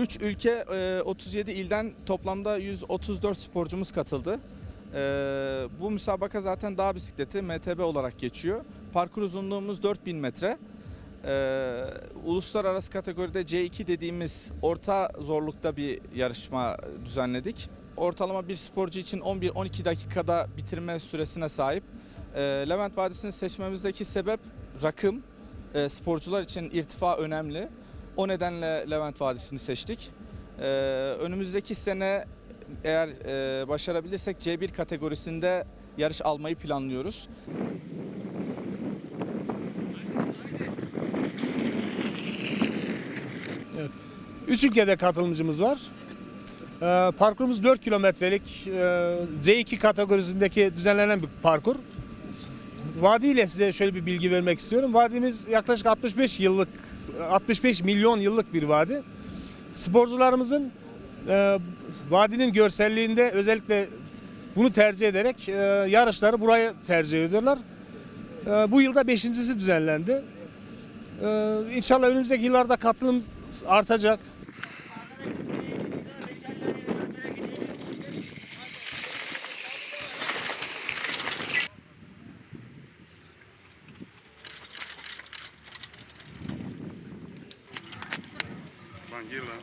3 ülke e, 37 ilden toplamda 134 sporcumuz katıldı. E, bu müsabaka zaten dağ bisikleti MTB olarak geçiyor. Parkur uzunluğumuz 4000 metre. E, uluslararası kategoride C2 dediğimiz orta zorlukta bir yarışma düzenledik. Ortalama bir sporcu için 11-12 dakikada bitirme süresine sahip. E, Levent Vadisi'ni seçmemizdeki sebep rakım. E, sporcular için irtifa önemli. O nedenle Levent Vadisi'ni seçtik. Ee, önümüzdeki sene eğer e, başarabilirsek C1 kategorisinde yarış almayı planlıyoruz. Üç ülkede katılımcımız var. Ee, parkurumuz 4 kilometrelik e, C2 kategorisindeki düzenlenen bir parkur. Vadi ile size şöyle bir bilgi vermek istiyorum. Vadimiz yaklaşık 65 yıllık, 65 milyon yıllık bir vadi. Sporcularımızın e, vadinin görselliğinde özellikle bunu tercih ederek e, yarışları buraya tercih ediyorlar. E, bu yılda beşincisi düzenlendi. E, inşallah önümüzdeki yıllarda katılım artacak. Vanilla.